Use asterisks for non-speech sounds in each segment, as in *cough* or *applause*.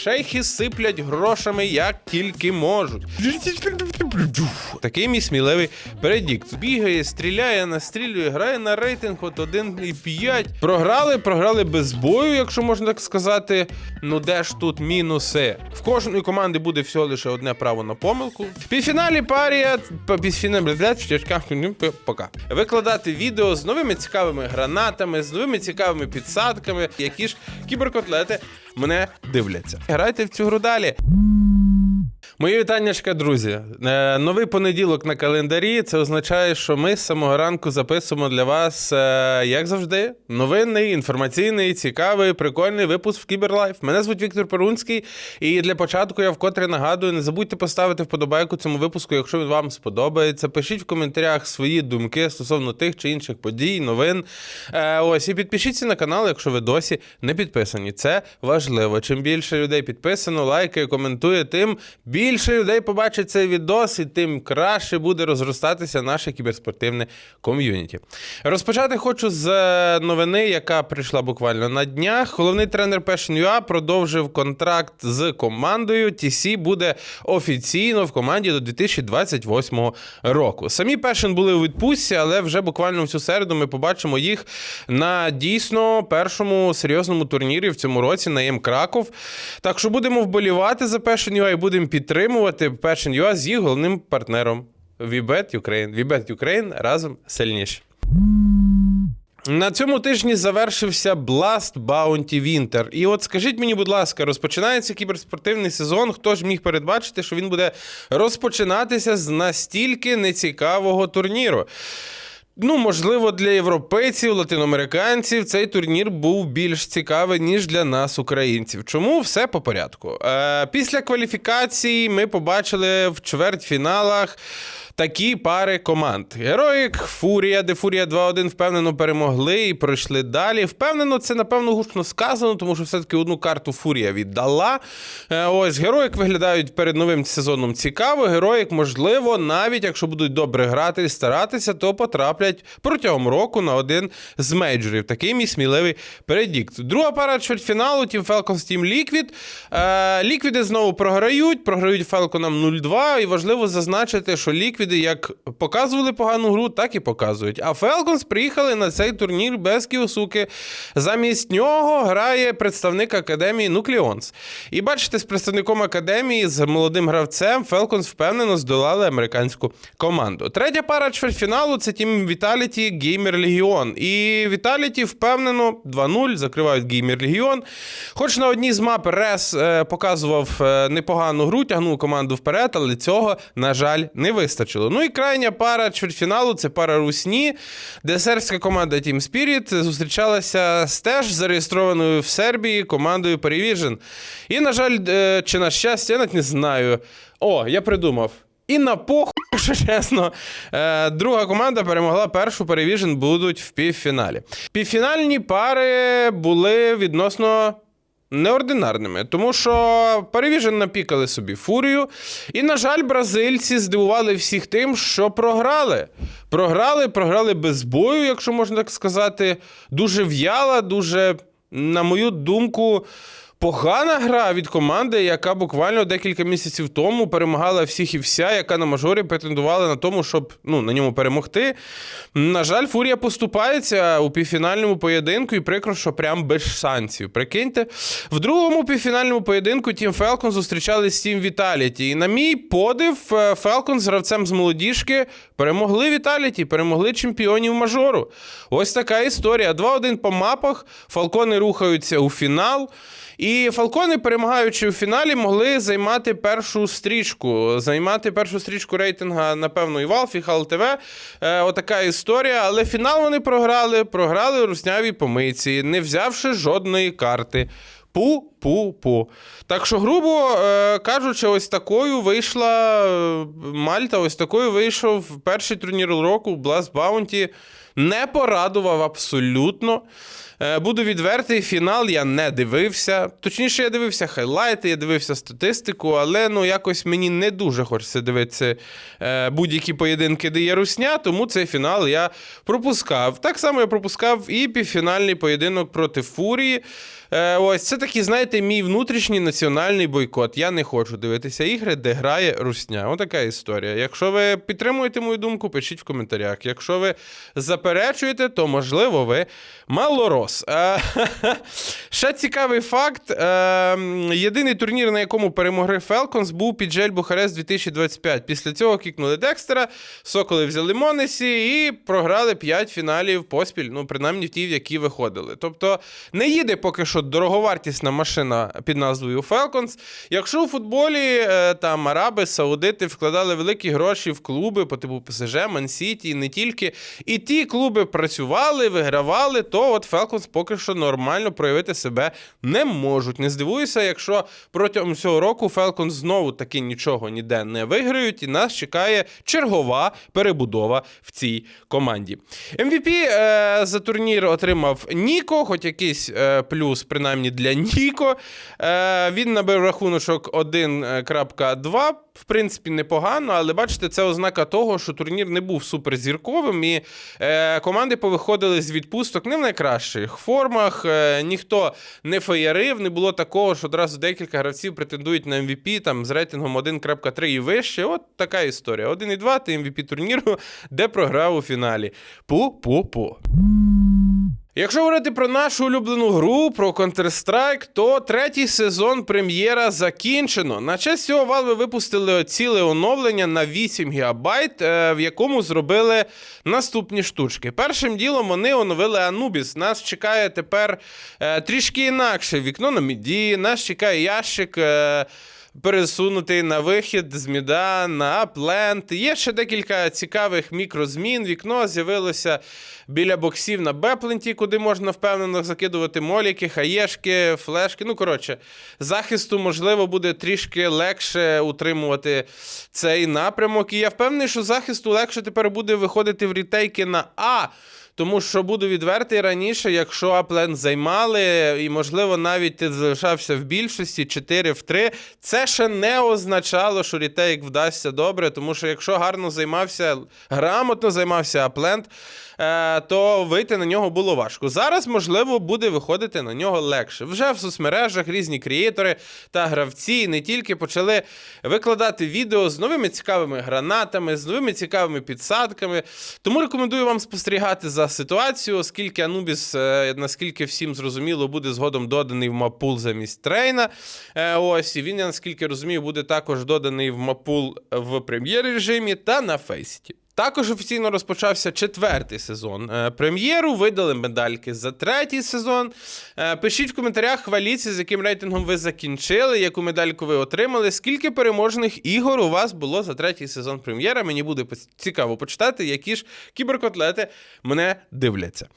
Шейхи сиплять грошами як тільки можуть. Такий мій сміливий передікт. Бігає, стріляє, настрілює, грає на рейтинг от 1,5. Програли, програли без бою, якщо можна так сказати. Ну де ж тут мінуси? В кожної команди буде всього лише одне право на помилку. В півфіналі парія ну, пока. Викладати відео з новими цікавими гранатами, з новими цікавими підсадками, які ж кіберкотлети мене дивляться. Грайте в цю гру далі. Мої вітаннячка, друзі. Е, новий понеділок на календарі. Це означає, що ми з самого ранку записуємо для вас, е, як завжди, новинний, інформаційний, цікавий, прикольний випуск в Кіберлайф. Мене звуть Віктор Перунський. І для початку я вкотре нагадую: не забудьте поставити вподобайку цьому випуску, якщо він вам сподобається. Пишіть в коментарях свої думки стосовно тих чи інших подій, новин. Е, ось і підпишіться на канал, якщо ви досі не підписані. Це важливо. Чим більше людей підписано, лайкає, коментує, тим більше людей побачить цей відос, і тим краще буде розростатися наше кіберспортивне ком'юніті. Розпочати хочу з е, новини, яка прийшла буквально на днях. Головний тренер Passion.ua продовжив контракт з командою. TC буде офіційно в команді до 2028 року. Самі Passion були у відпустці, але вже буквально в цю середу ми побачимо їх на дійсно першому серйозному турнірі в цьому році на єм Краков. Так що будемо вболівати за Passion.ua і будемо підтримувати Passion.ua з їх головним партнером Вібет Ukraine. Вібет Ukraine разом сильніші. На цьому тижні завершився Blast Bounty Winter. І от скажіть мені, будь ласка, розпочинається кіберспортивний сезон. Хто ж міг передбачити, що він буде розпочинатися з настільки нецікавого турніру? Ну, можливо, для європейців, латиноамериканців цей турнір був більш цікавий, ніж для нас, українців. Чому все по порядку? Е, після кваліфікації ми побачили в чвертьфіналах. Такі пари команд. Героїк, Фурія, де Фурія 2-1 впевнено перемогли і пройшли далі. Впевнено, це напевно гучно сказано, тому що все-таки одну карту Фурія віддала. Е, Ось героїк виглядають перед новим сезоном цікаво. Героїк, можливо, навіть якщо будуть добре грати і старатися, то потраплять протягом року на один з мейджорів. Такий мій сміливий передікт. Друга пара чвертьфіналу Team Falcons Team Liquid. Е, Ліквіди знову програють, програють Фелконам 0-2. І важливо зазначити, що Ліквіди як показували погану гру, так і показують. А Falcons приїхали на цей турнір без Кіосуки. Замість нього грає представник академії Nucleons. І бачите, з представником академії, з молодим гравцем, Falcons впевнено здолали американську команду. Третя пара чвертьфіналу це Team Vitality Gamer Legion. І Vitality впевнено 2-0 закривають Gamer Legion. Хоч на одній з мап Рес е, показував е, непогану гру, тягнув команду вперед, але цього, на жаль, не вистачило. Ну і крайня пара чвертьфіналу це пара Русні, де сербська команда Team Spirit зустрічалася з теж зареєстрованою в Сербії командою Perivision. І, на жаль, е, чи на щастя, я навіть не знаю. О, я придумав. І на похуй, якщо чесно, е, друга команда перемогла першу Perivision, будуть в півфіналі. Півфінальні пари були відносно неординарними, тому що Perivision напікали собі фурію. І, на жаль, бразильці здивували всіх тим, що програли. Програли, програли без бою, якщо можна так сказати. Дуже в'яла, дуже, на мою думку. Погана гра від команди, яка буквально декілька місяців тому перемагала всіх і вся, яка на мажорі претендувала на тому, щоб ну, на ньому перемогти. На жаль, Фурія поступається у півфінальному поєдинку, і прикро, що прям без шансів. Прикиньте, в другому півфінальному поєдинку Тім Falcons зустрічали з Team Vitality. І на мій подив, Falcons з гравцем з молодіжки перемогли Vitality, перемогли чемпіонів мажору. Ось така історія. 2-1 по мапах. Фалкони рухаються у фінал. І Фалкони, перемагаючи у фіналі, могли займати першу стрічку. Займати першу стрічку рейтинга, напевно, і Valve, і HLTV. Е, отака історія. Але фінал вони програли, програли у руснявій помийці, не взявши жодної карти. Пу-пу-пу. Так що, грубо е, кажучи, ось такою вийшла е, Мальта, ось такою вийшов перший турнір року Blast Bounty. Не порадував абсолютно. Е, Буду відвертий, фінал я не дивився. Точніше, я дивився хайлайти, я дивився статистику, але ну якось мені не дуже хочеться дивитися е, будь-які поєдинки, де є русня, тому цей фінал я пропускав. Так само я пропускав і півфінальний поєдинок проти Фурії. Е, ось це такий, знаєте, мій внутрішній національний бойкот. Я не хочу дивитися ігри, де грає русня. Отака історія. Якщо ви підтримуєте мою думку, пишіть в коментарях. Якщо ви заперечуєте, то можливо ви малорос. Е, *laughs* Ще цікавий факт: е, єдиний турнір, на якому перемогли Falcons, був під Джель Бухарест 2025. Після цього кікнули Декстера, Соколи взяли Монесі і програли 5 фіналів поспіль, ну принаймні в ті, в які виходили. Тобто не їде поки що дороговартісна машина під назвою Falcons. Якщо у футболі е, там араби, саудити вкладали великі гроші в клуби по типу ПСЖ, Мансіті, не тільки. І ті клуби працювали, вигравали, то от Falcons поки що нормально проявити себе не можуть. Не здивуюся, якщо протягом цього року Falcons знову таки нічого ніде не виграють, і нас чекає чергова перебудова в цій команді. MVP е, за турнір отримав Ніко, хоч якийсь е, плюс, принаймні для Ніко. Е, він набив рахуночок 1.2. В принципі, непогано, але бачите, це ознака того, що турнір не був суперзірковим, і е, команди повиходили з відпусток не в найкращих формах. Е, ніхто не феєрив, не було такого, що одразу декілька гравців претендують на MVP там з рейтингом 1.3 і вище. От така історія. 1.2 ти MVP турніру, де програв у фіналі. Пу-пу-пу. Якщо говорити про нашу улюблену гру, про Counter-Strike, то третій сезон прем'єра закінчено. На честь цього Valve випустили ціле оновлення на 8 ГБ, е, в якому зробили наступні штучки. Першим ділом вони оновили Anubis. Нас чекає тепер е, трішки інакше вікно на міді, нас чекає ящик. Пересунутий на вихід з міда на плент. Є ще декілька цікавих мікрозмін. Вікно з'явилося біля боксів на Бепленті, куди можна впевнено закидувати моліки, хаєшки, флешки. Ну, коротше, захисту, можливо, буде трішки легше утримувати цей напрямок. І я впевнений, що захисту легше тепер буде виходити в рітейки на А. Тому що буду відвертий раніше, якщо Аплен займали, і, можливо, навіть ти залишався в більшості 4 в 3, це ще не означало, що рітейк вдасться добре, тому що якщо гарно займався, грамотно займався Апленд, е, то вийти на нього було важко. Зараз, можливо, буде виходити на нього легше. Вже в соцмережах різні креатори та гравці не тільки почали викладати відео з новими цікавими гранатами, з новими цікавими підсадками. Тому рекомендую вам спостерігати за ситуацією, оскільки Анубіс, е, наскільки всім зрозуміло, буде згодом доданий в мапул замість трейна. Е, Ось і він, я наскільки розумію, буде також доданий в мапул в прем'єр-режимі та на фейсіті. Також офіційно розпочався четвертий сезон е, прем'єру. Видали медальки за третій сезон. Е, Пишіть в коментарях, хваліться, з яким рейтингом ви закінчили, яку медальку ви отримали. Скільки переможних ігор у вас було за третій сезон прем'єра? Мені буде цікаво почитати, які ж кіберкотлети мене дивляться.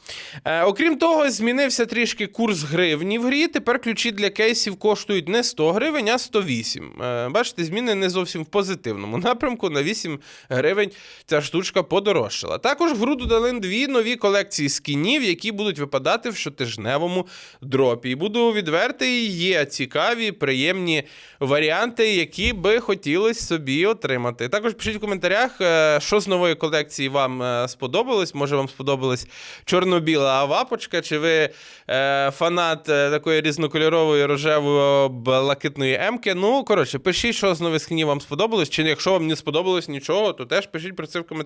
Е, Окрім того, змінився трішки курс гривні в грі. Тепер ключі для кейсів коштують не 100 гривень, а 108. Е, Бачите, зміни не зовсім в позитивному напрямку. На 8 гривень ця штучка подорожчала. Також в гру додали дві нові колекції скінів, які будуть випадати в щотижневому дропі. І буду відвертий, є цікаві, приємні варіанти, які би хотілося собі отримати. Також пишіть в коментарях, е, що з нової колекції вам е, сподобалось. Може, вам сподобалась чорно-біла авапочка, чи ви е, фанат такої різнокольорової рожево-блакитної емки. Ну, коротше, пишіть, що з нових скінів вам сподобалось. Чи якщо вам не сподобалось нічого, то теж пишіть про це в коментарях.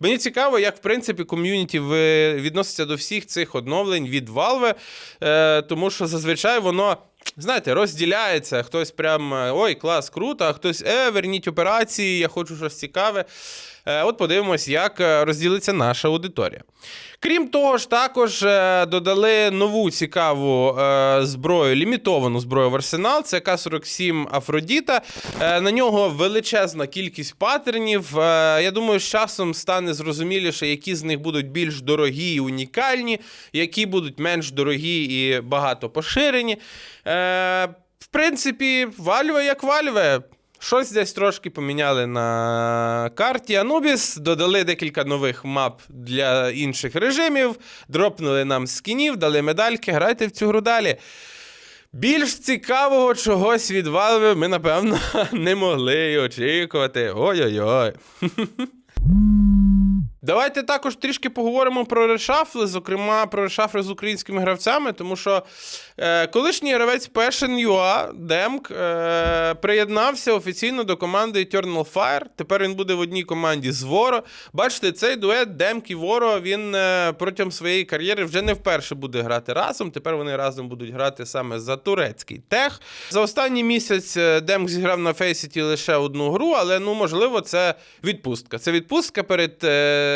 Мені цікаво, як в принципі ком'юніті відноситься до всіх цих оновлень від Valve, е, тому що зазвичай воно. Знаєте, розділяється. Хтось прям е, ой, клас, круто, а хтось е, верніть операції, я хочу щось цікаве. Е, От подивимось, як е, розділиться наша аудиторія. Крім того ж, також е, додали нову цікаву зброю, лімітовану зброю в арсенал. Це К-47 Афродіта. На нього величезна кількість паттернів. Е, я думаю, з часом стане зрозуміліше, які з них будуть більш дорогі і унікальні, які будуть менш дорогі і багато поширені. В принципі, вальве як вальве. Щось десь трошки поміняли на карті Anubis, додали декілька нових мап для інших режимів, дропнули нам скінів, дали медальки, грайте в цю гру далі. Більш цікавого чогось від Valve ми, напевно, *laughs* не могли очікувати. Ой-ой-ой. *laughs* Давайте також трішки поговоримо про решафли, зокрема про решафли з українськими гравцями, тому що е, колишній гравець Passion.ua, Демк, е, приєднався офіційно до команди Eternal Fire. Тепер він буде в одній команді з Воро. Бачите, цей дует Демк і Воро він е, протягом своєї кар'єри вже не вперше буде грати разом. Тепер вони разом будуть грати саме за турецький тех. За останній місяць е, Демк зіграв на Фейсіті лише одну гру, але ну можливо це відпустка. Це відпустка перед. Е,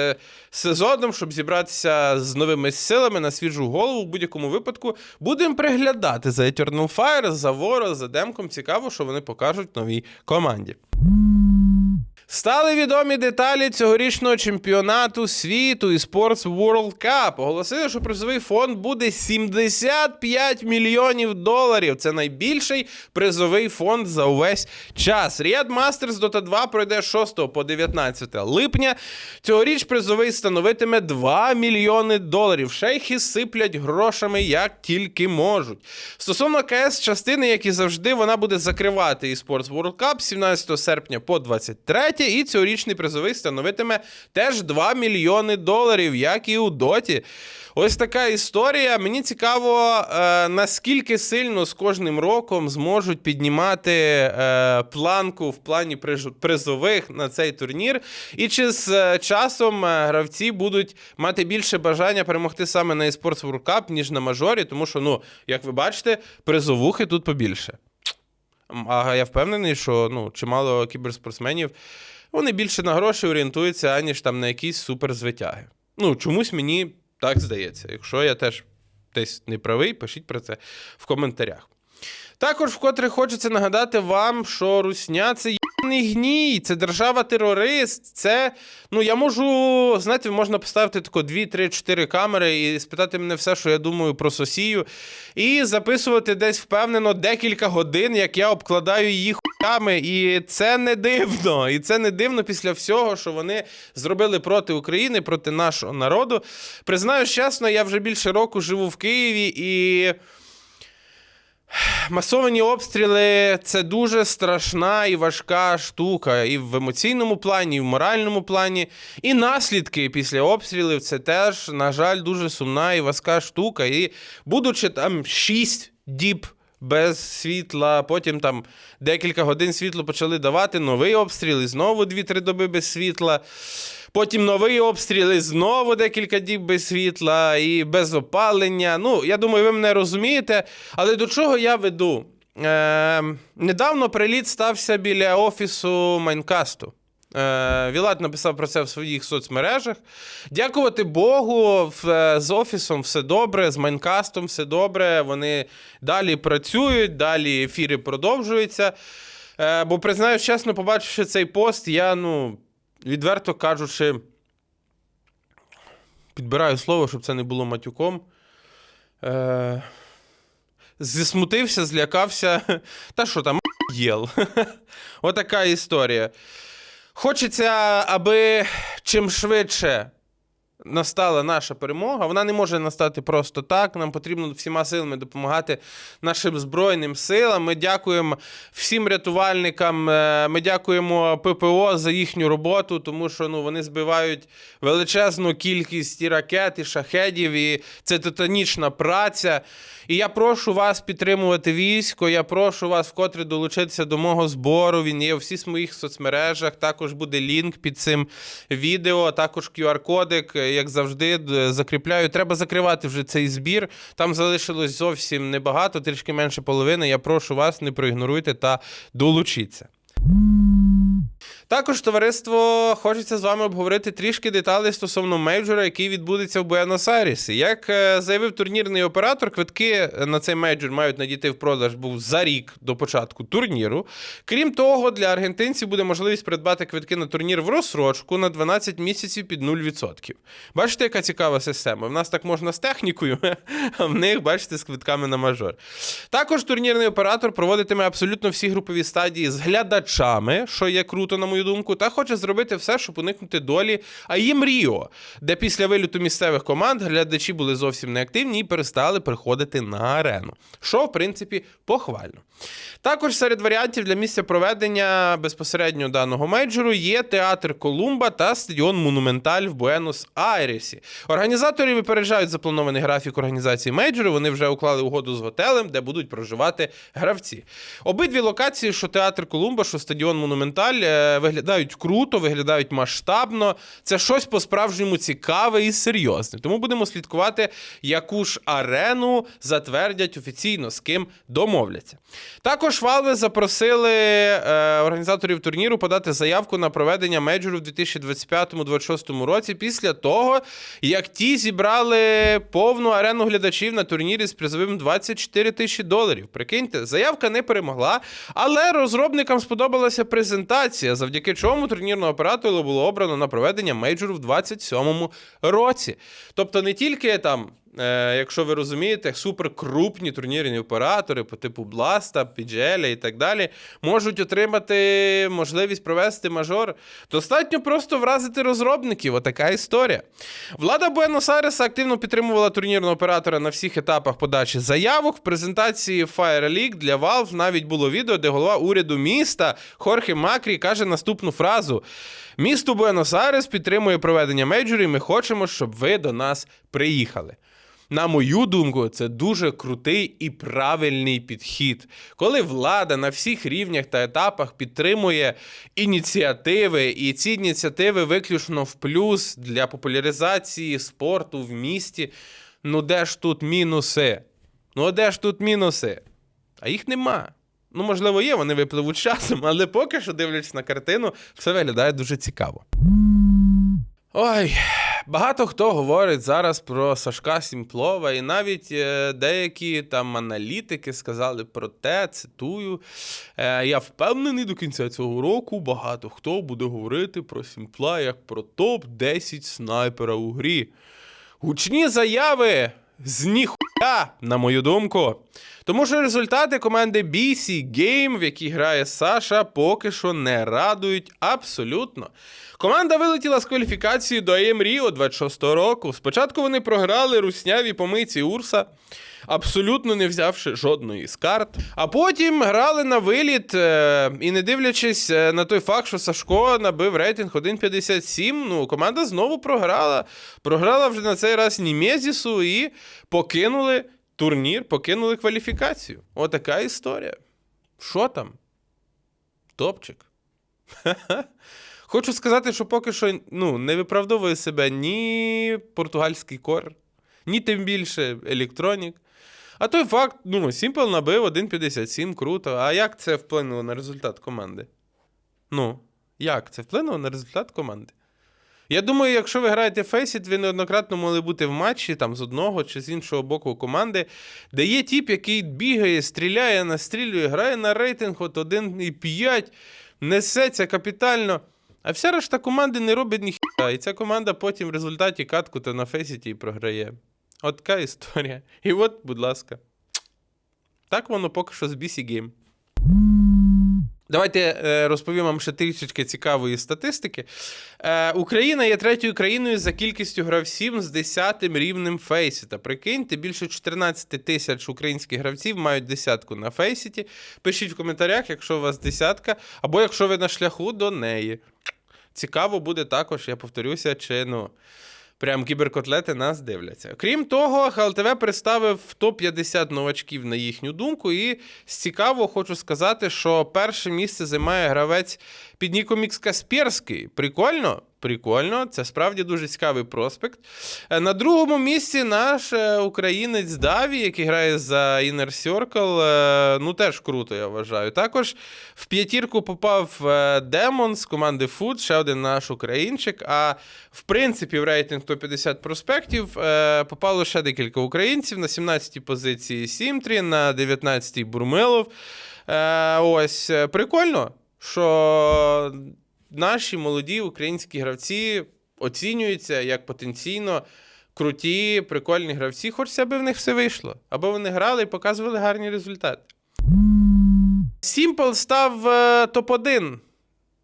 сезоном, щоб зібратися з новими силами на свіжу голову. В будь-якому випадку будемо приглядати за Eternal Fire, за Воро, за Демком. Цікаво, що вони покажуть новій команді. Стали відомі деталі цьогорічного чемпіонату світу і Sports World Cup. Оголосили, що призовий фонд буде 75 мільйонів доларів. Це найбільший призовий фонд за увесь час. Riyadh Masters Dota 2 пройде 6 по 19 липня. Цьогоріч призовий становитиме 2 мільйони доларів. Шейхи сиплять грошами як тільки можуть. Стосовно КС частини, як і завжди, вона буде закривати eSports World Cup 17 серпня по 23 і цьогорічний призовий становитиме теж 2 мільйони доларів, як і у Доті. Ось така історія. Мені цікаво, е, наскільки сильно з кожним роком зможуть піднімати е, планку в плані призових на цей турнір. І чи з е, часом е, гравці будуть мати більше бажання перемогти саме на eSports World Cup, ніж на мажорі, тому що, ну, як ви бачите, призовухи тут побільше. А я впевнений, що ну, чимало кіберспортсменів вони більше на гроші орієнтуються, аніж там на якісь суперзвитяги. Ну, чомусь мені так здається. Якщо я теж десь не правий, пишіть про це в коментарях. Також вкотре хочеться нагадати вам, що Русня це єбаний гній, це держава-терорист. Це, ну я можу, знаєте, можна поставити тако 2, 3, 4 камери і спитати мене все, що я думаю про Сосію, і записувати десь впевнено декілька годин, як я обкладаю її хуями. І це не дивно. І це не дивно після всього, що вони зробили проти України, проти нашого народу. Признаюсь чесно, я вже більше року живу в Києві і. Масовані обстріли це дуже страшна і важка штука, і в емоційному плані, і в моральному плані. І наслідки після обстрілів це теж, на жаль, дуже сумна і важка штука. І будучи там 6 діб без світла, потім там декілька годин світло почали давати, новий обстріл, і знову 2-3 доби без світла. Потім новий обстріл, і знову декілька діб без світла і без опалення. Ну, я думаю, ви мене розумієте. Але до чого я веду? Е, недавно приліт стався біля офісу Майнкасту. Е, Вілат написав про це в своїх соцмережах. Дякувати Богу, з офісом все добре, з Майнкастом все добре. Вони далі працюють, далі ефіри продовжуються. Е, бо признаюсь чесно, побачивши цей пост, я ну, відверто кажучи, підбираю слово, щоб це не було матюком. Е, зісмутився, злякався. *laughs* Та що там, єл. *laughs* Отака історія. Хочеться, аби чим швидше настала наша перемога. Вона не може настати просто так. Нам потрібно всіма силами допомагати нашим Збройним силам. Ми дякуємо всім рятувальникам. е, Ми дякуємо ППО за їхню роботу, тому що ну, вони збивають величезну кількість і ракет, і шахедів, і це титанічна праця. І я прошу вас підтримувати військо. Я прошу вас вкотре долучитися до мого збору. Він є у всіх моїх соцмережах. Також буде лінк під цим відео, також QR-кодик, як завжди, закріпляю. Треба закривати вже цей збір. Там залишилось зовсім небагато, трішки менше половини. Я прошу вас, не проігноруйте та долучіться. Також товариство хочеться з вами обговорити трішки деталей стосовно мейджора, який відбудеться в Буенос-Айресі. Як е, заявив турнірний оператор, квитки на цей мейджор мають надійти в продаж був за рік до початку турніру. Крім того, для аргентинців буде можливість придбати квитки на турнір в розсрочку на 12 місяців під 0%. Бачите, яка цікава система? В нас так можна з технікою, *laughs* а в них, бачите, з квитками на мажор. Також турнірний оператор проводитиме абсолютно всі групові стадії з глядачами, що є круто, на мою думку, та хоче зробити все, щоб уникнути долі АїМ Ріо, де після виліту місцевих команд глядачі були зовсім неактивні і перестали приходити на арену. Що, в принципі, похвально. Також серед варіантів для місця проведення безпосередньо даного мейджору є театр Колумба та стадіон Монументаль в Буенос-Айресі. Організатори випереджають запланований графік організації мейджору. Вони вже уклали угоду з готелем, де будуть проживати гравці. Обидві локації, що театр Колумба, що стадіон Монументаль, е, виглядають круто, виглядають масштабно. Це щось по-справжньому цікаве і серйозне. Тому будемо слідкувати, яку ж арену затвердять офіційно, з ким домовляться. Також Valve запросили е, організаторів турніру подати заявку на проведення мейджору в 2025-2026 році після того, як ті зібрали повну арену глядачів на турнірі з призовим 24 тисячі доларів. Прикиньте, заявка не перемогла, але розробникам сподобалася презентація, завдяки чому турнірного оператора було обрано на проведення мейджору в 2027 році. Тобто не тільки там. Е, якщо ви розумієте, суперкрупні турнірні оператори по типу Бласта, PGL і так далі можуть отримати можливість провести мажор. Достатньо просто вразити розробників. Отака історія. Влада Буенос-Айреса активно підтримувала турнірного оператора на всіх етапах подачі заявок. В презентації Fire League для Valve навіть було відео, де голова уряду міста Хорхе Макрі каже наступну фразу: Місто Буенос-Айрес підтримує проведення мейджорів. Ми хочемо, щоб ви до нас приїхали. На мою думку, це дуже крутий і правильний підхід, коли влада на всіх рівнях та етапах підтримує ініціативи, і ці ініціативи виключно в плюс для популяризації спорту в місті. Ну де ж тут мінуси? Ну де ж тут мінуси? А їх нема. Ну, можливо, є, вони випливуть часом, але поки що, дивлячись на картину, все виглядає дуже цікаво. Ой, багато хто говорить зараз про Сашка Сімплова, і навіть е, деякі там аналітики сказали про те, цитую. Е, я впевнений, до кінця цього року багато хто буде говорити про Сімпла як про топ-10 снайпера у грі. Гучні заяви з ніхуя, на мою думку. Тому що результати команди BC Game, в якій грає Саша, поки що не радують абсолютно. Команда вилетіла з кваліфікації до АМ Ріо 26-го року. Спочатку вони програли русняві помийці Урса, абсолютно не взявши жодної з карт. А потім грали на виліт, е, і не дивлячись е, на той факт, що Сашко набив рейтинг 1.57, ну, команда знову програла. Програла вже на цей раз Німезісу і покинули турнір, покинули кваліфікацію. Отака історія. Що там? Топчик. *laughs* Хочу сказати, що поки що ну, не виправдовує себе ні португальський кор, ні тим більше електронік. А той факт, ну, Simple набив 1.57, круто. А як це вплинуло на результат команди? Ну, як це вплинуло на результат команди? Я думаю, якщо ви граєте Faceit, ви неоднократно могли бути в матчі там з одного чи з іншого боку команди, де є тіп, який бігає, стріляє, настрілює, грає на рейтинг от 1,5, несеться капітально. А вся решта команди не робить ніхіра. І ця команда потім в результаті катку та на Фейсіті і програє. От така історія. І от, будь ласка. Так воно поки що з BC Game. Давайте е, розповім вам ще трішечки цікавої статистики. Е, Україна є третьою країною за кількістю гравців з 10 рівнем Фейсіта. Прикиньте, більше 14 тисяч українських гравців мають десятку на Фейсіті. Пишіть в коментарях, якщо у вас десятка, або якщо ви на шляху до неї. Цікаво буде також, я повторюся, чи ну. Прям кіберкотлети нас дивляться. Крім того, ХЛТВ представив топ-50 новачків на їхню думку. І цікаво хочу сказати, що перше місце займає гравець під ніком Ікс Касперський. Прикольно? Прикольно, це справді дуже цікавий проспект. Е, На другому місці наш е, українець Даві, який грає за Inner Circle. е, Ну, теж круто, я вважаю. Також в п'ятірку попав Демон з команди Food, ще один наш українчик. А в принципі, в рейтинг 150 проспектів попало ще декілька українців. На 17-й позиції Сімтрі, на 19-й Бурмилов. Ось прикольно, що наші молоді українські гравці оцінюються як потенційно круті, прикольні гравці. Хочеться, аби в них все вийшло, аби вони грали і показували гарні результати. Сімпл став е, топ-1.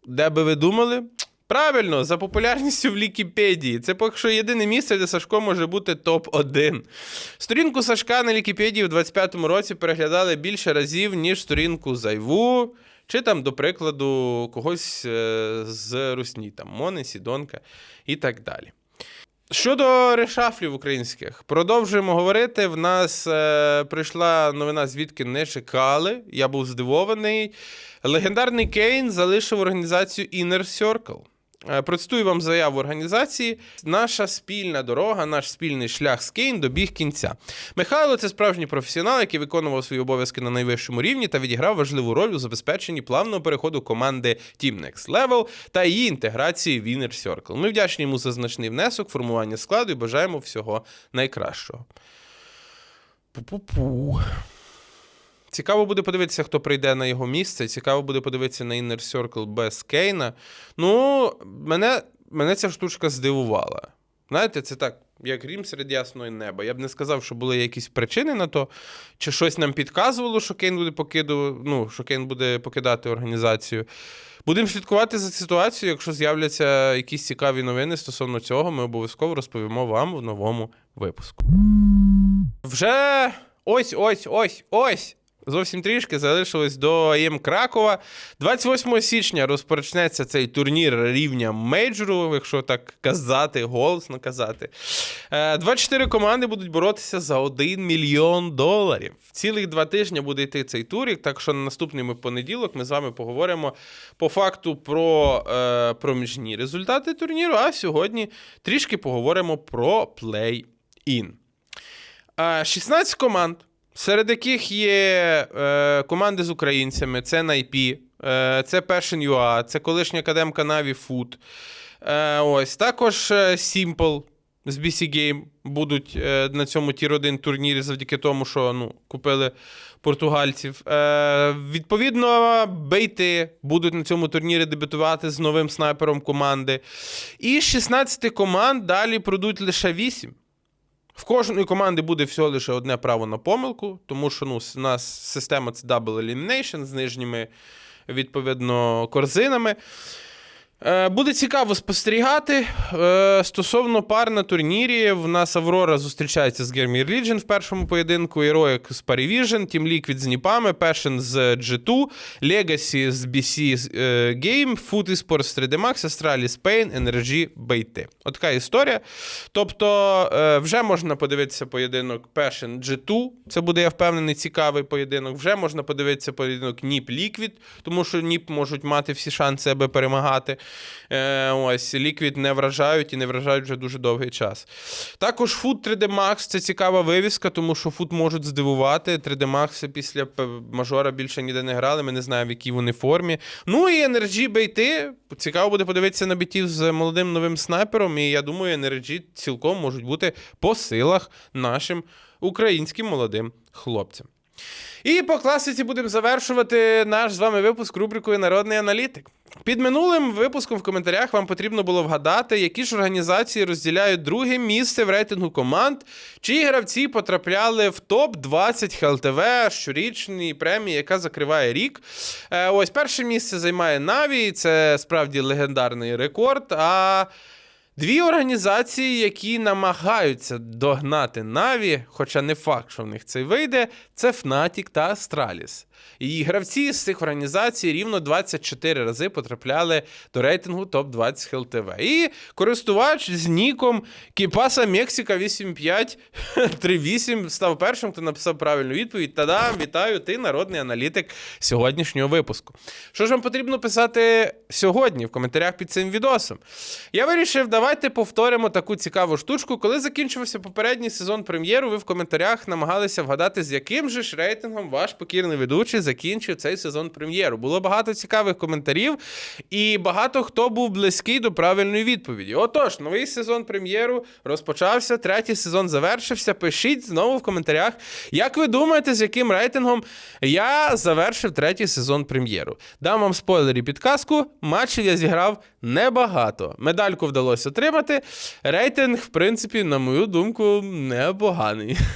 Де би ви думали? Правильно, за популярністю в Лікіпедії. Це поки що єдине місце, де Сашко може бути топ-1. Сторінку Сашка на Лікіпедії в 25-му році переглядали більше разів, ніж сторінку Зайву, чи там, до прикладу, когось е, з Русні, там Мони, Сідонка і так далі. Щодо решафлів українських, продовжуємо говорити. В нас е, прийшла новина, звідки не чекали. Я був здивований. Легендарний Кейн залишив організацію Inner Circle. Е, Процитую вам заяву організації. Наша спільна дорога, наш спільний шлях з Кейн добіг кінця. Михайло це справжній професіонал, який виконував свої обов'язки на найвищому рівні та відіграв важливу роль у забезпеченні плавного переходу команди Team Next Level та її інтеграції в Inner Circle. Ми вдячні йому за значний внесок, формування складу і бажаємо всього найкращого. Пу-пу-пу. Цікаво буде подивитися, хто прийде на його місце. Цікаво буде подивитися на Inner Circle без Кейна. Ну, мене, мене ця штучка здивувала. Знаєте, це так, як грім серед ясного неба. Я б не сказав, що були якісь причини на то, чи щось нам підказувало, що Кейн буде покиду, ну, що Кейн буде покидати організацію. Будемо слідкувати за ситуацією. Якщо з'являться якісь цікаві новини стосовно цього, ми обов'язково розповімо вам в новому випуску. Вже ось, ось, ось, ось. Зовсім трішки залишилось до АЄМ Кракова. 28 січня розпочнеться цей турнір рівня мейджору, якщо так казати, голосно казати. Е, 24 команди будуть боротися за 1 мільйон доларів. Цілих два тижні буде йти цей турік, так що на наступний понеділок ми з вами поговоримо по факту про е, проміжні результати турніру, а сьогодні трішки поговоримо про плей-ін. Е, 16 команд, серед яких є е, команди з українцями, це NIP, е, це Passion UA, це колишня академка Na'Vi Food. Е, ось також е, Simple з BC Game будуть е, на цьому тір 1 турнірі завдяки тому, що ну, купили португальців. Е, відповідно, бейти будуть на цьому турнірі дебютувати з новим снайпером команди. І з 16 команд далі пройдуть лише 8. В кожної команди буде всього лише одне право на помилку, тому що ну, у нас система це Double Elimination з нижніми, відповідно, корзинами. Е, Буде цікаво спостерігати. Е, Стосовно пар на турнірі, в нас Аврора зустрічається з Гермір Legion в першому поєдинку, Heroic з Parivision, Team Liquid з Ніпами, Passion з G2, Legacy з BC Game, Food Esports з 3D Max, Astralis Spain, NRG BT. От така історія. Тобто е, вже можна подивитися поєдинок Passion G2. Це буде, я впевнений, цікавий поєдинок. Вже можна подивитися поєдинок Ніп Liquid, тому що Ніп можуть мати всі шанси, аби перемагати. Е, ось Liquid не вражають і не вражають вже дуже довгий час. Також Food 3D Max це цікава вивіска, тому що Food можуть здивувати. 3D Max після мажора більше ніде не грали. Ми не знаємо, в якій вони формі. Ну і NRG бейти. Цікаво буде подивитися на бітів з молодим новим снайпером. І я думаю, NRG цілком можуть бути по силах нашим українським молодим хлопцям. І по класиці будемо завершувати наш з вами випуск рубрикою Народний аналітик. Під минулим випуском в коментарях вам потрібно було вгадати, які ж організації розділяють друге місце в рейтингу команд, чиї гравці потрапляли в топ-20 ХЛТВ щорічної премії, яка закриває рік. Е, Ось перше місце займає Наві, це справді легендарний рекорд. А Дві організації, які намагаються догнати Наві, хоча не факт, що в них це вийде, це Fnatic та Astralis. І гравці з цих організацій рівно 24 рази потрапляли до рейтингу топ-20 ХЛТВ. І користувач з ніком Кіпаса Мексика 8538 *laughs* став першим, хто написав правильну відповідь. Та-дам, вітаю, ти народний аналітик сьогоднішнього випуску. Що ж вам потрібно писати сьогодні в коментарях під цим відосом. Я вирішив, давайте повторимо таку цікаву штучку. Коли закінчився попередній сезон прем'єру, ви в коментарях намагалися вгадати, з яким же ж рейтингом ваш покірний ведучий закінчив цей сезон прем'єру. Було багато цікавих коментарів, і багато хто був близький до правильної відповіді. Отож, новий сезон прем'єру розпочався, третій сезон завершився. Пишіть знову в коментарях, як ви думаєте, з яким рейтингом я завершив третій сезон прем'єру. Дам вам спойлер і підказку. Матчів я зіграв небагато. Медальку вдалося отримати. Рейтинг, в принципі, на мою думку, непоганий. *laughs*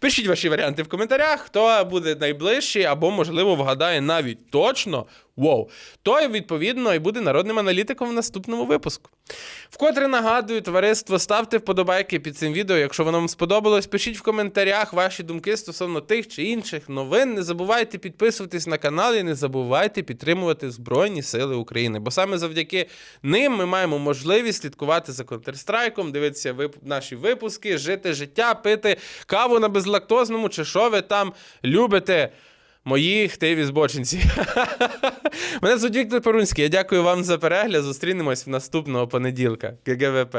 Пишіть ваші варіанти в коментарях, хто буде найближчий, або, можливо, вгадає навіть точно. Воу, той, відповідно, і буде народним аналітиком в наступному випуску. Вкотре нагадую, товариство, ставте вподобайки під цим відео. Якщо воно вам сподобалось, пишіть в коментарях ваші думки стосовно тих чи інших новин. Не забувайте підписуватись на канал і не забувайте підтримувати Збройні Сили України. Бо саме завдяки ним ми маємо можливість слідкувати за Counter-Strike, дивитися наші випуски, жити життя, пити каву на безлактозному, чи що ви там любите. Мої хтиві збочинці. *laughs* Мене звуть Віктор Перунський. Я дякую вам за перегляд. Зустрінемось в наступного понеділка. ГГВП.